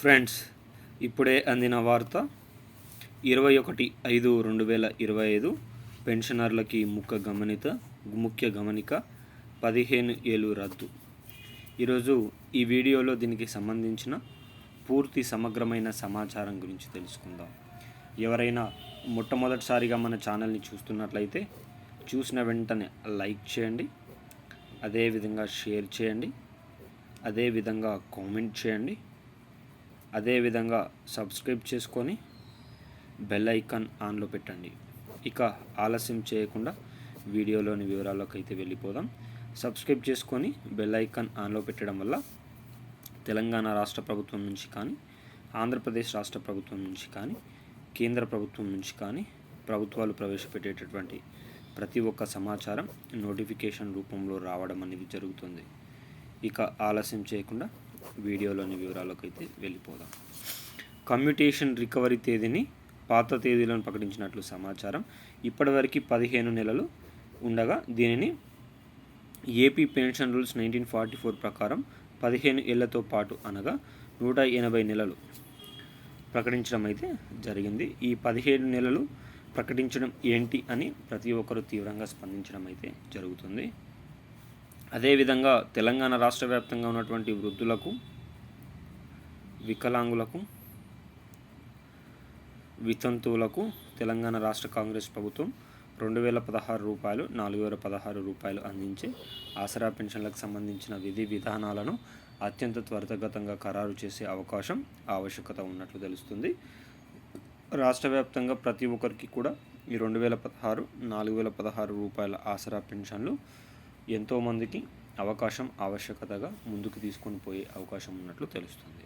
Friends ఇప్పుడే అందిన వార్త. ఇరవై ఒకటి ఐదు రెండు వేల ఇరవై ఐదు పెన్షనర్లకి ముఖ్య గమనిత ముఖ్య గమనిక పదిహేను ఏళ్ళు రద్దు. ఈరోజు ఈ వీడియోలో దీనికి సంబంధించిన పూర్తి సమగ్రమైన సమాచారం గురించి తెలుసుకుందాం. ఎవరైనా మొట్టమొదటిసారిగా మన ఛానల్ని చూస్తున్నట్లయితే చూసిన వెంటనే లైక్ చేయండి అదేవిధంగా షేర్ చేయండి అదేవిధంగా కామెంట్ చేయండి. అదేవిధంగా సబ్స్క్రైబ్ చేసుకొని బెల్ ఐకాన్ ఆన్లో పెట్టండి. ఇక ఆలస్యం చేయకుండా వీడియోలోని వివరాల్లోకి అయితే వెళ్ళిపోదాం. సబ్స్క్రైబ్ చేసుకొని బెల్ ఐకాన్ ఆన్లో పెట్టడం వల్ల తెలంగాణ రాష్ట్ర ప్రభుత్వం నుంచి కానీ ఆంధ్రప్రదేశ్ రాష్ట్ర ప్రభుత్వం నుంచి కానీ కేంద్ర ప్రభుత్వం నుంచి కానీ ప్రభుత్వాలు ప్రవేశపెట్టేటటువంటి ప్రతి ఒక్క సమాచారం నోటిఫికేషన్ రూపంలో రావడం అనేది జరుగుతుంది. ఇక ఆలస్యం చేయకుండా వీడియోలోని వివరాలకు అయితే వెళ్ళిపోదాం. కమ్యూటేషన్ రికవరీ తేదీని పాత తేదీలను ప్రకటించినట్లు సమాచారం. ఇప్పటివరకు పదిహేను నెలలు ఉండగా దీనిని AP pension rules nineteen forty four ప్రకారం పదిహేను ఏళ్ళతో పాటు అనగా నూట ఎనభై నెలలు ప్రకటించడం అయితే జరిగింది. ఈ పదిహేను నెలలు ప్రకటించడం ఏంటి అని ప్రతి ఒక్కరూ తీవ్రంగా స్పందించడం అయితే జరుగుతుంది. అదేవిధంగా తెలంగాణ రాష్ట్ర వ్యాప్తంగా ఉన్నటువంటి వృద్ధులకు వికలాంగులకు వితంతువులకు తెలంగాణ రాష్ట్ర కాంగ్రెస్ ప్రభుత్వం రెండు వేల పదహారు రూపాయలు నాలుగు వేల పదహారు రూపాయలు అందించే ఆసరా పెన్షన్లకు సంబంధించిన విధి విధానాలను అత్యంత త్వరితగతంగా ఖరారు చేసే అవకాశం ఆవశ్యకత ఉన్నట్లు తెలుస్తుంది. రాష్ట్ర వ్యాప్తంగా ప్రతి ఒక్కరికి కూడా ఈ రెండు వేల పదహారు నాలుగు వేల పదహారు రూపాయల ఆసరా పెన్షన్లు ఎంతోమందికి అవకాశం ఆవశ్యకతగా ముందుకు తీసుకొని పోయే అవకాశం ఉన్నట్లు తెలుస్తుంది.